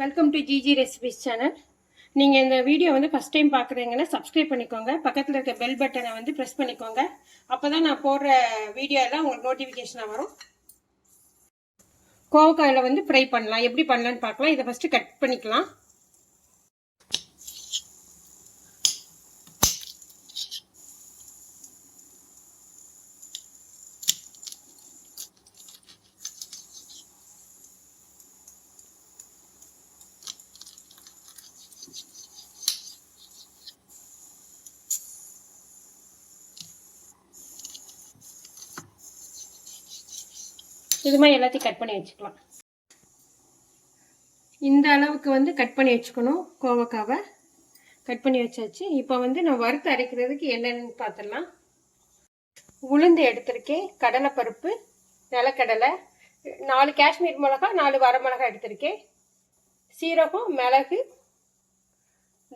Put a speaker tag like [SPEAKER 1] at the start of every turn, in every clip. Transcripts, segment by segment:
[SPEAKER 1] Welcome to GG recipes channel நீங்கள் இந்த video வந்து ஃபஸ்ட் டைம் பார்க்குறீங்கன்னா சப்ஸ்கிரைப் பண்ணிக்கோங்க. பக்கத்தில் இருக்க பெல் பட்டனை வந்து ப்ரெஸ் பண்ணிக்கோங்க. அப்போ தான் நான் போடுற வீடியோ எல்லாம் உங்களுக்கு நோட்டிஃபிகேஷனாக வரும். கோவக்காயில் வந்து ஃப்ரை பண்ணலாம். எப்படி பண்ணலான்னு பார்க்கலாம். இதை ஃபஸ்ட்டு கட் பண்ணிக்கலாம். இது மாதிரி எல்லாத்தையும் கட் பண்ணி வச்சுக்கலாம். இந்த அளவுக்கு வந்து கட் பண்ணி வச்சுக்கணும் கோவக்காவை. கட் பண்ணி வச்சாச்சு. இப்போ வந்து நான் வறுத்து அரைக்கிறதுக்கு என்னென்னு பார்த்துடலாம் உளுந்து எடுத்திருக்கேன் கடலைப்பருப்பு நிலக்கடலை நாலு காஷ்மீர் மிளகா நாலு வரமிளகா எடுத்திருக்கேன். சீரகம் மிளகு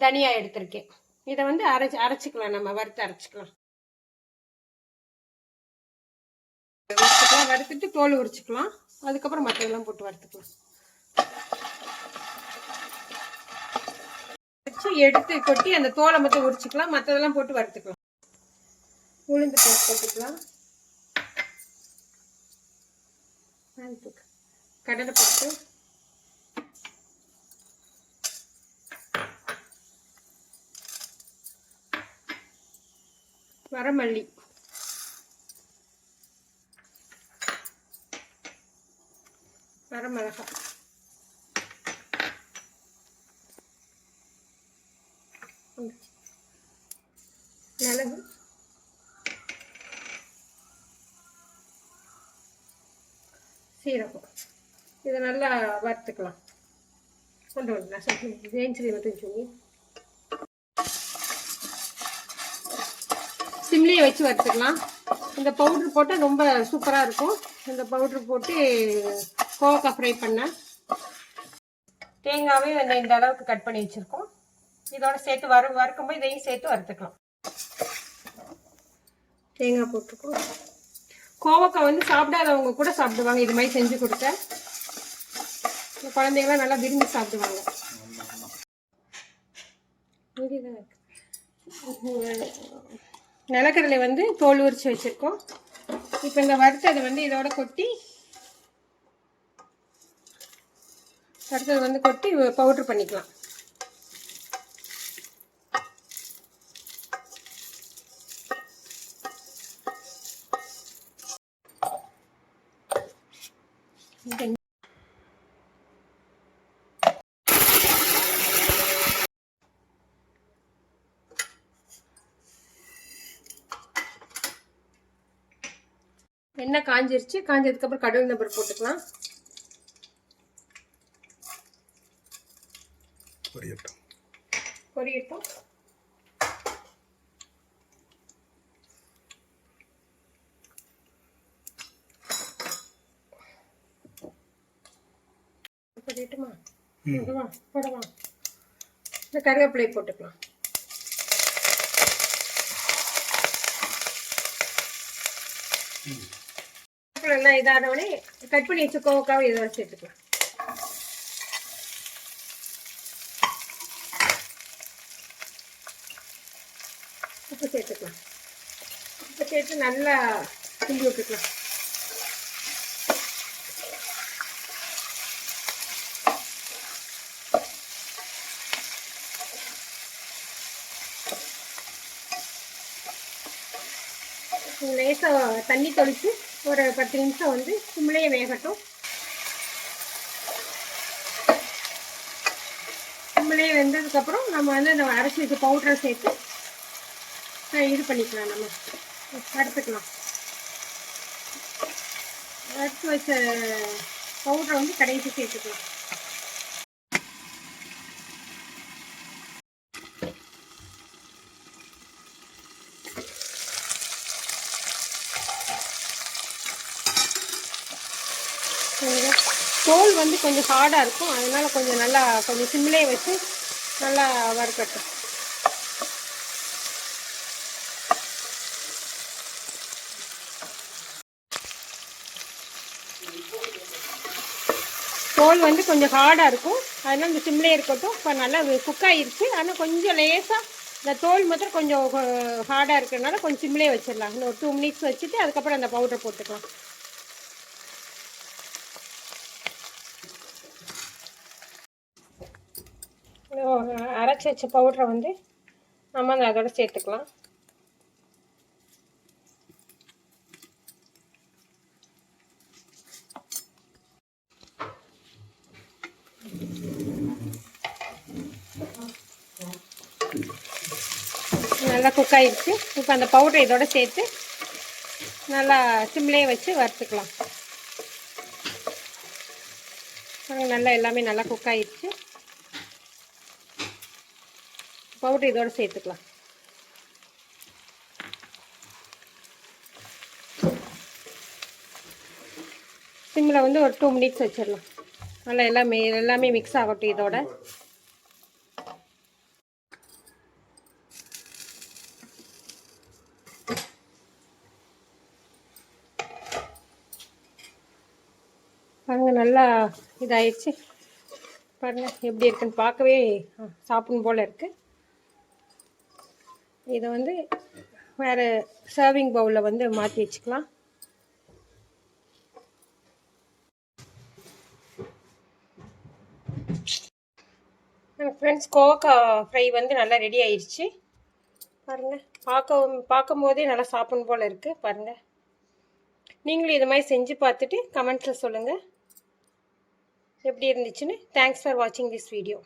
[SPEAKER 1] தனியா எடுத்திருக்கேன். இதை வந்து அரைச்சி அரைச்சிக்கலாம். நம்ம வறுத்து அரைச்சிக்கலாம். வறுத்துக்கலாம் வறுத்துட்டு தோல் உரிச்சுக்கலாம். அதுக்கப்புறம் மற்றதெல்லாம் போட்டு வறுத்துக்கலாம். வச்சு எடுத்து கொட்டி அந்த தோலை மட்டும் உரிச்சுக்கலாம். மற்றதெல்லாம் போட்டு வறுத்துக்கலாம். உளுந்து போட்டு போட்டுக்கலாம் கடலை போட்டு வரமல்லி. வரமிளகாய் மிளகு. சீரகம். இதை நல்லா வறுத்துக்கலாம். கொண்டு வரலாம் சட்னி வேஞ்சிரி மட்டும் சொல்லி. சிம்லேயே வச்சு வறுத்துக்கலாம். இந்த பவுட்ரு போட்டால் ரொம்ப சூப்பராக இருக்கும். இந்த பவுட்ரு போட்டு கோவக்காய் ஃப்ரை பண்ணேன் தேங்காவே இந்த இந்த அளவுக்கு கட் பண்ணி வச்சுருக்கோம். இதோட சேர்த்து வறு வறுக்கும்போது இதையும் சேர்த்து வறுத்துக்கலாம். தேங்காய் போட்டுருக்கோம் கோவக்காய் வந்து சாப்பிடாதவங்க கூட சாப்பிடுவாங்க. இது மாதிரி செஞ்சு கொடுத்த. குழந்தைங்களாம் நல்லா விரும்பி சாப்பிடுவாங்க. நிலக்கடலை வந்து தோல் உரிச்சு வச்சுருக்கோம். இப்போ இந்த வறுத்ததை வந்து இதோட கொட்டி அடுத்தது வந்து கொட்டி பவுட்ரு பண்ணிக்கலாம். எண்ணெய் காஞ்சிருச்சு. காஞ்சதுக்கப்புறம் கடல் நம்பர் போட்டுக்கலாம்.
[SPEAKER 2] பொரியட்டும்.
[SPEAKER 1] பொரியட்டும். பொரியட்டுமா? போடவா போடவா. இந்த கருவேப்பிலை போட்டுக்கலாம். கருவேப்பிலை எல்லாம் இதானவனே கட் பண்ணி வச்சு கோவக்காவை இதோட சேர்த்துக்கலாம் உப்பு சேர்த்துக்கலாம். உப்பு சேர்த்து நல்லா கிண்டி விட்டுக்கலாம். லேசாக தண்ணி தொளித்து ஒரு பத்து நிமிஷம் வந்து சிம்லேயே வேகட்டும். சிம்லேயே வெந்ததுக்கப்புறம் நம்ம வந்து அந்த அரைச்சி வச்ச பவுடரை சேர்த்து இது பண்ணிக்கலாம் நம்ம. எடுத்துக்கலாம். எடுத்து வச்ச பவுடரை வந்து கடைசி சேர்த்துக்கலாம். தோல் வந்து கொஞ்சம் ஹார்டாக இருக்கும். அதனால் கொஞ்சம் நல்லா கொஞ்சம் சிம்லேயே வச்சு நல்லா வறுக்கட்டும். தோல் வந்து கொஞ்சம் ஹார்டாக இருக்கும். அதனால் இந்த சிம்லே இருக்கட்டும் இப்போ நல்லா குக் ஆகிருச்சு ஆனால் கொஞ்சம் லேசாக இந்த தோல் மாத்திரம் கொஞ்சம் ஹார்டாக இருக்கிறதுனால கொஞ்சம் சிம்லே வச்சிடலாம். இன்னும் ஒரு டூ மினிட்ஸ் வச்சுட்டு அதுக்கப்புறம் அந்த பவுடர் போட்டுக்கலாம். அரைச்சி வச்ச பவுடரை வந்து நம்ம அந்த அதோட சேர்த்துக்கலாம். நல்லா குக் ஆகிடுச்சு இப்போ அந்த பவுடர் இதோட சேர்த்து நல்லா சிம்லேயே வச்சு வறுத்துக்கலாம். நல்லா எல்லாமே நல்லா குக் ஆகிடுச்சு பவுடர் இதோட சேர்த்துக்கலாம். சிம்மில் வந்து ஒரு டூ மினிட்ஸ் வச்சிடலாம். நல்லா எல்லாமே எல்லாமே மிக்ஸ் ஆகட்டும் இதோட. அங்கே நல்லா இதாயிடுச்சு. பாருங்கள் எப்படி இருக்குன்னு பார்க்கவே சாப்பிடும் போல் இருக்குது இதை வந்து வேறு சர்விங் பவுலில் வந்து மாற்றி வச்சுக்கலாம். ஃப்ரெண்ட்ஸ் கோவக்காய் ஃப்ரை வந்து நல்லா ரெடி ஆயிடுச்சு. பாருங்கள் பார்க்க பார்க்கும்போதே நல்லா சாப்பிடும் போல் இருக்குது பாருங்கள் நீங்களும் இது மாதிரி செஞ்சு பார்த்துட்டு கமெண்ட்ஸில் சொல்லுங்கள் எப்படி இருந்துச்சுன்னு தேங்க்ஸ் ஃபார் வாட்சிங் திஸ் வீடியோ